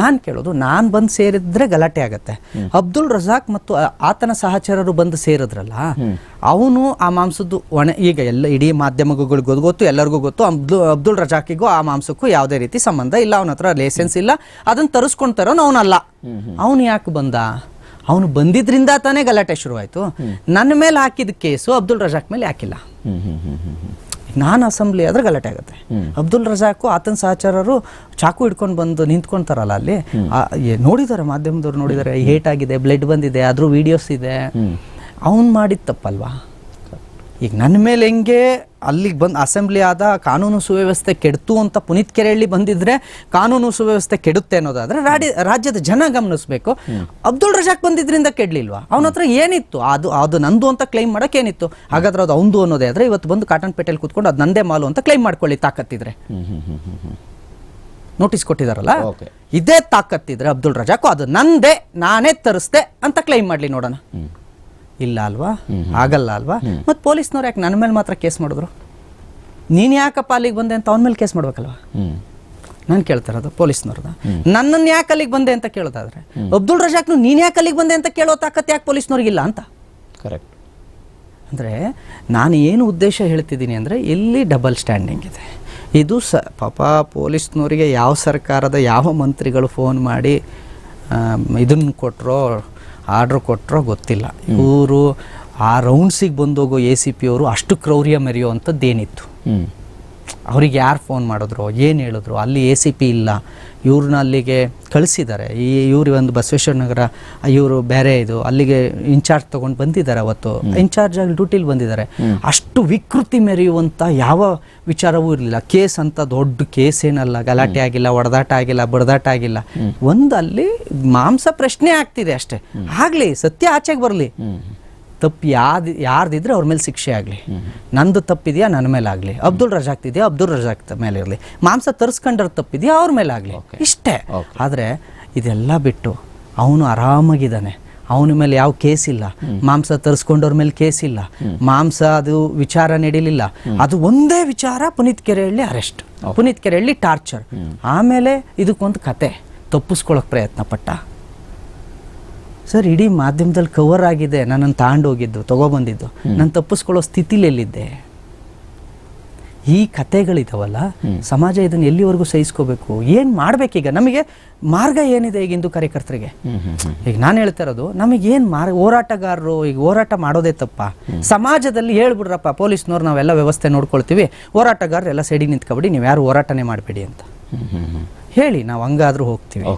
ನಾನ್ ಕೇಳೋದು ನಾನ್ ಬಂದ್ ಸೇರಿದ್ರೆ ಗಲಾಟೆ ಆಗತ್ತೆ. ಅಬ್ದುಲ್ ರಜಾಕ್ ಮತ್ತು ಆತನ ಸಹಚರರು ಬಂದು ಸೇರಿದ್ರಲ್ಲ ಅವನು ಆ ಮಾಂಸದ್ದು ಒಣ ಈಗ ಎಲ್ಲ ಇಡೀ ಮಾಧ್ಯಮಗಳಿಗೆ ಗೊತ್ತು ಎಲ್ಲರಿಗೂ ಗೊತ್ತು ಅಬ್ದುಲ್ ಅಬ್ದುಲ್ ರಜಾಕಿಗೂ ಆ ಮಾಂಸಕ್ಕೂ ಯಾವುದೇ ರೀತಿ ಸಂಬಂಧ ಇಲ್ಲ ಅವನ ಹತ್ರ ಲೈಸೆನ್ಸ್ ಇಲ್ಲ ಅದನ್ನ ತರಿಸ್ಕೊಂತಾರೋನು ಅವನಲ್ಲ. ಅವನು ಯಾಕೆ ಬಂದ? ಅವನು ಬಂದಿದ್ರಿಂದ ತಾನೇ ಗಲಾಟೆ ಶುರುವಾಯ್ತು. ನನ್ನ ಮೇಲೆ ಹಾಕಿದ ಕೇಸು ಅಬ್ದುಲ್ ರಜಾಕ್ ಮೇಲೆ ಹಾಕಿಲ್ಲ. ನಾನು ಅಸೆಂಬ್ಲಿ ಆದ್ರೆ ಗಲಾಟೆ ಆಗುತ್ತೆ. ಅಬ್ದುಲ್ ರಜಾಕು ಆತನ ಸಹಚಾರರು ಚಾಕು ಹಿಡ್ಕೊಂಡು ಬಂದು ನಿಂತ್ಕೊಂತಾರಲ್ಲ ಅಲ್ಲಿ. ನೋಡಿದಾರೆ ನೋಡಿದ್ದಾರೆ ಮಾಧ್ಯಮದವ್ರು ನೋಡಿದಾರೆ ಹೇಟ್ ಆಗಿದೆ ಬ್ಲಡ್ ಬಂದಿದೆ ಅದ್ರ ವಿಡಿಯೋಸ್ ಇದೆ. ಅವನ್ ಮಾಡಿದ ತಪ್ಪಲ್ವಾ? ಈಗ ನನ್ನ ಮೇಲೆ ಹೆಂಗೆ ಅಲ್ಲಿಗೆ ಬಂದು ಅಸೆಂಬ್ಲಿ ಆದ ಕಾನೂನು ಸುವ್ಯವಸ್ಥೆ ಕೆಡ್ತು ಅಂತ ಪುನೀತ್ ಕೆರೆಹಳ್ಳಿ ಬಂದಿದ್ರೆ ಕಾನೂನು ಸುವ್ಯವಸ್ಥೆ ಕೆಡುತ್ತೆ ಅನ್ನೋದಾದ್ರೆ ರಾಡಿ- ರಾಜ್ಯದ ಜನ ಗಮನಿಸ್ಬೇಕು. ಅಬ್ದುಲ್ ರಜಾಕ್ ಬಂದಿದ್ರಿಂದ ಕೆಡ್ಲಿಲ್ವಾ? ಅವನ ಹತ್ರ ಏನಿತ್ತು? ಅದು ಅದು ನಂದು ಅಂತ ಕ್ಲೈಮ್ ಮಾಡೋಕೆ ಏನಿತ್ತು? ಹಾಗಾದ್ರೆ ಅದು ಅವಂದು ಅನ್ನೋದೇ ಆದ್ರೆ ಇವತ್ತು ಬಂದು ಕಾಟನ್ ಪೇಟೆಯಲ್ಲಿ ಕೂತ್ಕೊಂಡು ಅದು ನಂದೇ ಮಾಲು ಅಂತ ಕ್ಲೈಮ್ ಮಾಡ್ಕೊಳ್ಳಿ ತಾಕತ್ತಿದ್ರೆ. ನೋಟಿಸ್ ಕೊಟ್ಟಿದಾರಲ್ಲ. ಇದೇ ತಾಕತ್ತಿದ್ರೆ ಅಬ್ದುಲ್ ರಜಾಕು ಅದು ನಂದೇ ನಾನೇ ತರಿಸ್ದೆ ಅಂತ ಕ್ಲೈಮ್ ಮಾಡ್ಲಿ ನೋಡೋಣ. ಇಲ್ಲ ಅಲ್ವಾ? ಆಗಲ್ಲ ಅಲ್ವಾ? ಮತ್ತೆ ಪೊಲೀಸ್ನವ್ರು ಯಾಕೆ ನನ್ನ ಮೇಲೆ ಮಾತ್ರ ಕೇಸ್ ಮಾಡಿದ್ರು? ನೀನು ಯಾಕಪ್ಪ ಅಲ್ಲಿಗೆ ಬಂದೆ ಅಂತ ಅವನ ಮೇಲೆ ಕೇಸ್ ಮಾಡ್ಬೇಕಲ್ವಾ? ನಾನು ಕೇಳ್ತಾ ಇರೋದು ಪೊಲೀಸ್ನವ್ರದ ನನ್ನನ್ನು ಯಾಕೆ ಅಲ್ಲಿಗೆ ಬಂದೆ ಅಂತ ಕೇಳೋದಾದ್ರೆ ಅಬ್ದುಲ್ ರಜಾಕ್ನು ನೀನು ಯಾಕೆ ಅಲ್ಲಿಗೆ ಬಂದೆ ಅಂತ ಕೇಳೋ ತಾಕತ್ ಯಾಕೆ ಪೊಲೀಸ್ನವ್ರಿಗಿಲ್ಲ ಅಂತ? ಕರೆಕ್ಟ್ ಅಂದರೆ ನಾನು ಏನು ಉದ್ದೇಶ ಹೇಳ್ತಿದ್ದೀನಿ ಅಂದರೆ ಇಲ್ಲಿ ಡಬಲ್ ಸ್ಟ್ಯಾಂಡಿಂಗ್ ಇದೆ. ಇದು ಸ ಪಾಪ ಪೊಲೀಸ್ನವರಿಗೆ ಯಾವ ಸರ್ಕಾರದ ಯಾವ ಮಂತ್ರಿಗಳು ಫೋನ್ ಮಾಡಿ ಇದನ್ನು ಕೊಟ್ಟರೋ ಆರ್ಡ್ರ್ ಕೊಟ್ಟರೋ ಗೊತ್ತಿಲ್ಲ. ಇವರು ಆ ರೌಂಡ್ಸಿಗೆ ಬಂದೋಗೋ ಎ ಸಿ ಪಿ ಅವರು ಅಷ್ಟು ಕ್ರೌರ್ಯ ಮೆರೆಯುವಂಥದ್ದೇನಿತ್ತು. ಅವ್ರಿಗೆ ಯಾರು ಫೋನ್ ಮಾಡಿದ್ರು ಏನು ಹೇಳಿದ್ರು ಅಲ್ಲಿ ಎ ಸಿ ಪಿ ಇಲ್ಲ. ಇವ್ರನ್ನ ಅಲ್ಲಿಗೆ ಕಳಿಸಿದ್ದಾರೆ ಈ ಇವ್ರಿಗೆ ಒಂದು ಬಸವೇಶ್ವರ ನಗರ ಇವರು ಬೇರೆ ಇದು ಅಲ್ಲಿಗೆ ಇನ್ಚಾರ್ಜ್ ತಗೊಂಡು ಬಂದಿದ್ದಾರೆ ಅವತ್ತು. ಇನ್ಚಾರ್ಜ್ ಆಗಿ ಡ್ಯೂಟಿಲಿ ಬಂದಿದ್ದಾರೆ ಅಷ್ಟು ವಿಕೃತಿ ಮೆರೆಯುವಂಥ ಯಾವ ವಿಚಾರವೂ ಇರಲಿಲ್ಲ. ಕೇಸ್ ಅಂತ ದೊಡ್ಡ ಕೇಸ್ ಏನಲ್ಲ ಗಲಾಟೆ ಆಗಿಲ್ಲ ಹೊಡೆದಾಟ ಆಗಿಲ್ಲ ಬಡದಾಟ ಆಗಿಲ್ಲ. ಒಂದು ಅಲ್ಲಿ ಮಾಂಸ ಪ್ರಶ್ನೆ ಆಗ್ತಿದೆ ಅಷ್ಟೇ. ಆಗಲಿ ಸತ್ಯ ಆಚೆಗೆ ಬರಲಿ. ತಪ್ಪು ಯಾವ್ದು ಯಾರ್ದಿದ್ರೆ ಅವ್ರ ಮೇಲೆ ಶಿಕ್ಷೆ ಆಗಲಿ. ನಂದು ತಪ್ಪಿದೆಯಾ? ನನ್ನ ಮೇಲೆ ಆಗಲಿ. ಅಬ್ದುಲ್ ರಜಾಕ್ ಇದೆಯಾ? ಅಬ್ದುಲ್ ರಜಾಕ್ ಮೇಲೆ ಇರಲಿ. ಮಾಂಸ ತರಿಸ್ಕೊಂಡ್ರ ತಪ್ಪಿದೆಯಾ? ಅವ್ರ ಮೇಲೆ ಆಗಲಿ. ಇಷ್ಟೇ. ಆದರೆ ಇದೆಲ್ಲ ಬಿಟ್ಟು ಅವನು ಆರಾಮಾಗಿದ್ದಾನೆ. ಅವನ ಮೇಲೆ ಯಾವ ಕೇಸ್ ಇಲ್ಲ. ಮಾಂಸ ತರಿಸ್ಕೊಂಡವ್ರ ಮೇಲೆ ಕೇಸ್ ಇಲ್ಲ. ಮಾಂಸ ಅದು ವಿಚಾರ ನಡೀಲಿಲ್ಲ. ಅದು ಒಂದೇ ವಿಚಾರ ಪುನೀತ್ ಕೆರೆಹಳ್ಳಿ ಅರೆಸ್ಟ್. ಪುನೀತ್ ಕೆರೆಹಳ್ಳಿ ಟಾರ್ಚರ್. ಆಮೇಲೆ ಇದಕ್ಕೊಂದು ಕತೆ. ತಪ್ಪಿಸ್ಕೊಳಕ್ ಪ್ರಯತ್ನ ಪಟ್ಟ ಸರ್ ಇಡೀ ಮಾಧ್ಯಮದಲ್ಲಿ ಕವರ್ ಆಗಿದೆ. ನನ್ನನ್ನು ತಗೊಂಡೋಗಿದ್ದು ತಗೊಬಂದಿದ್ದು. ನಾನು ತಪ್ಪಿಸ್ಕೊಳ್ಳೋ ಸ್ಥಿತಿಲಿ ಎಲ್ಲಿದ್ದೆ ಈ ಕತೆಗಳಿದಾವಲ್ಲ ಸಮಾಜ ಇದನ್ನ ಎಲ್ಲಿವರೆಗೂ ಸಹಿಸ್ಕೋಬೇಕು? ಏನ್ ಮಾಡ್ಬೇಕೀಗ? ನಮಗೆ ಮಾರ್ಗ ಏನಿದೆ ಈಗ ಹಿಂದೂ ಕಾರ್ಯಕರ್ತರಿಗೆ? ಈಗ ನಾನು ಹೇಳ್ತಾ ಇರೋದು ನಮಗೆ ಏನ್ ಮಾರ್ಗ ಹೋರಾಟಗಾರರು ಈಗ ಹೋರಾಟ ಮಾಡೋದೇ ತಪ್ಪ. ಸಮಾಜದಲ್ಲಿ ಹೇಳ್ಬಿಡ್ರಪ್ಪ ಪೊಲೀಸ್ನವ್ರು ನಾವೆಲ್ಲ ವ್ಯವಸ್ಥೆ ನೋಡ್ಕೊಳ್ತೀವಿ. ಹೋರಾಟಗಾರರು ಎಲ್ಲ ಸೈಡಿಗೆ ನಿಂತ್ಕೊಬಿಡಿ ನೀವು ಯಾರು ಹೋರಾಟನೇ ಮಾಡಬೇಡಿ ಅಂತ. ಹೇಳಿ ನಾವು ಹಂಗಾದ್ರೂ ಹೋಗ್ತೀವಿ.